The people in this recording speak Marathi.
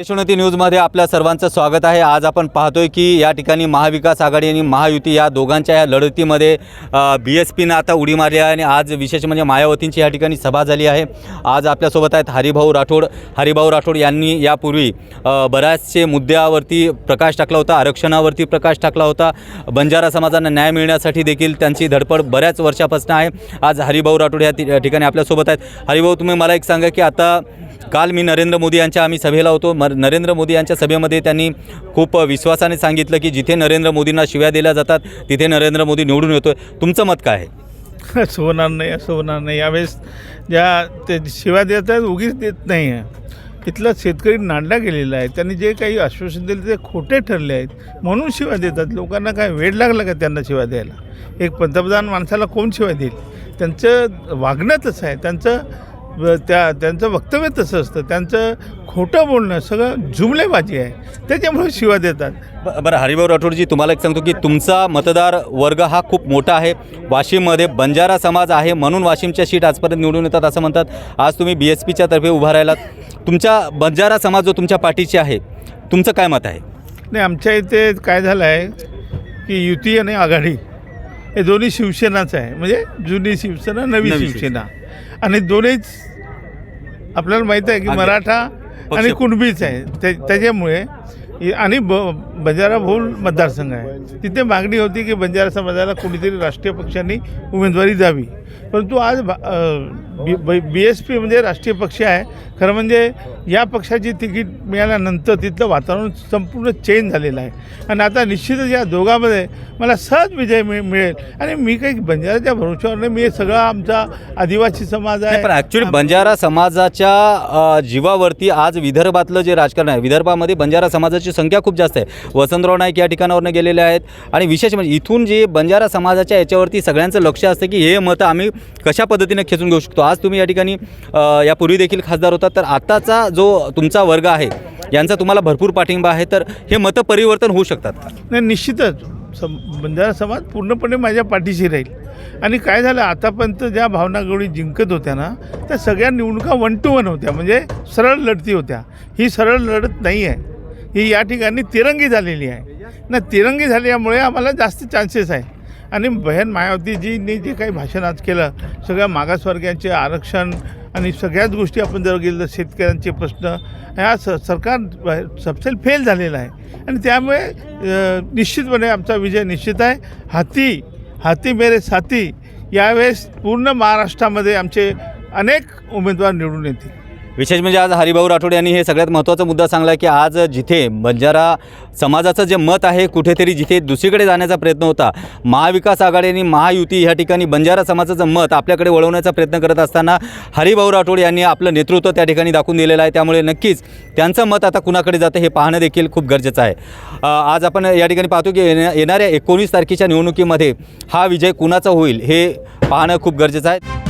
देशोन्नती न्यूजमध्ये आपल्या सर्वांचं स्वागत आहे. आज आपण पाहतोय की या ठिकाणी महाविकास आघाडी आणि महायुती या दोघांच्या या लढतीमध्ये बी एस पीनं आता उडी मारली आहे आणि आज विशेष म्हणजे मायावतींची या ठिकाणी सभा झाली आहे. आज आपल्यासोबत आहेत हरिभाऊ राठोड. हरिभाऊ राठोड यांनी यापूर्वी बऱ्याचशे मुद्द्यावरती प्रकाश टाकला होता आरक्षणावरती प्रकाश टाकला होता. बंजारा समाजांना न्याय मिळण्यासाठी देखील त्यांची धडपड बऱ्याच वर्षापासून आहे. आज हरिभाऊ राठोड या ठिकाणी आपल्यासोबत आहेत. हरिभाऊ तुम्ही मला एक सांगा की आता काल मी नरेंद्र मोदी यांच्या आम्ही सभेला होतो. नरेंद्र मोदी यांच्या सभेमध्ये त्यांनी खूप विश्वासाने सांगितलं की जिथे नरेंद्र मोदींना शिव्या दिल्या जातात तिथे नरेंद्र मोदी निवडून येतोय. तुमचं मत काय आहे? असं होणार नाही असं होणार नाही. यावेळेस ज्या ते शिवाय देत आहेत उगीच देत नाही आहे इथला शेतकरी नांडला गेलेला आहे. त्यांनी जे काही आश्वासन दिले ते खोटे ठरले आहेत. म्हणून शिवाय देतात. लोकांना काय वेळ लागला का त्यांना शिवाय द्यायला? एक पंतप्रधान माणसाला कोण शिवाय देईल? त्यांचं वागणं तसं आहे. त्यांचं त्या त्यांचं वक्तव्य तसं असतं. त्यांचं खोटं बोलणं सगळं जुमलेबाजी आहे. त्याच्यामुळे शिवाय देतात. ब- बरं हरिभाऊ राठोडजी तुम्हाला एक सांगतो की तुमचा मतदार वर्ग हा खूप मोठा आहे. वाशिममध्ये बंजारा समाज आहे म्हणून वाशिमच्या सीट आजपर्यंत निवडून येतात असं म्हणतात. आज तुम्ही बी एस पीच्या तर्फे उभा राहिलात. तुमच्या बंजारा समाज जो तुमच्या पाठीची आहे तुमचं काय मत आहे? नाही आमच्या इथे काय झालं आहे की युती आणि आघाडी हे दोन्ही शिवसेनाच आहे. म्हणजे जुनी शिवसेना नवी नवी शिवसेना. आणि दोन्हीच आपल्याला माहीत आहे की. मराठा आणि कुणबीच आहे. त्या त्याच्यामुळे आणि ब बंजारा बहुल मतदारसंघ आहे. तिथे मागणी होती की बंजारा समाजाला कोणीतरी राष्ट्रीय पक्षांनी उमेदवारी द्यावी. परंतु आज बी एस पी म्हणजे राष्ट्रीय पक्ष आहे. खरं म्हणजे या पक्षाची तिकीट मिळाल्यानंतर तिथलं वातावरण संपूर्ण चेंज झालेलं आहे. आणि आता निश्चितच या दोघांमध्ये मला सहज विजय मिळ मिळेल. आणि मी काही बंजाराच्या भरोश्यावर नाही. मी सगळा आमचा आदिवासी समाज आहे. पण ॲक्च्युली बंजारा समाजाच्या जीवावरती आज विदर्भातलं जे राजकारण आहे विदर्भामध्ये बंजारा समाजाची संख्या खूप जास्त आहे. वसंतराव नाईक या ठिकाणावरनं गेलेले आहेत. आणि विशेष म्हणजे इथून जे बंजारा समाजाच्या याच्यावरती सगळ्यांचं लक्ष असतं की हे मतं आम्ही कशा पद्धतीने खेचून घेऊ शकतो? आज तुम्ही या ठिकाणी यापूर्वी देखील खासदार होता तर आताचा जो तुमचा वर्ग आहे यांचा तुम्हाला भरपूर पाठिंबा आहे. तर हे मतं परिवर्तन होऊ शकतात नाही निश्चितच. सम बंजारा समाज पूर्णपणे माझ्या पाठीशी राहील. आणि काय झालं आतापर्यंत ज्या भावना गवळी जिंकत होत्या ना त्या सगळ्या निवडणुका वन टू वन होत्या. म्हणजे सरळ लढती होत्या. ही सरळ लढत नाही आहे. ही या ठिकाणी तिरंगी झालेली आहे. ना तिरंगी झाल्यामुळे आम्हाला जास्त चान्सेस आहे. आणि बहन मायावतीजींनी जे काही भाषण आज केलं सगळ्या मागासवर्गीयांचे आरक्षण आणि सगळ्याच गोष्टी आपण जर गेलं तर शेतकऱ्यांचे प्रश्न ह्या स सरकार सबसेल फेल झालेला आहे. आणि त्यामुळे निश्चितपणे आमचा विजय निश्चित आहे. हाती हाती मेरे साथी यावेळेस पूर्ण महाराष्ट्रामध्ये आमचे अनेक उमेदवार निवडून येतील. विशेष म्हणजे आज हरिभाऊ राठोड यांनी हे सगळ्यात महत्त्वाचा मुद्दा सांगला की आज जिथे बंजारा समाजाचं जे मत आहे कुठेतरी जिथे दुसरीकडे जाण्याचा प्रयत्न होता महाविकास आघाडी आणि महायुती ह्या ठिकाणी बंजारा समाजाचं मत आपल्याकडे वळवण्याचा प्रयत्न करत असताना हरिभाऊ राठोड यांनी आपलं नेतृत्व त्या ठिकाणी दाखवून दिलेलं आहे. त्यामुळे नक्कीच त्यांचं मत आता कुणाकडे जातं हे पाहणं देखील खूप गरजेचं आहे. आज आपण या ठिकाणी पाहतो की येणाऱ्या एकोणीस तारखेच्या निवडणुकीमध्ये हा विजय कुणाचा होईल हे पाहणं खूप गरजेचं आहे.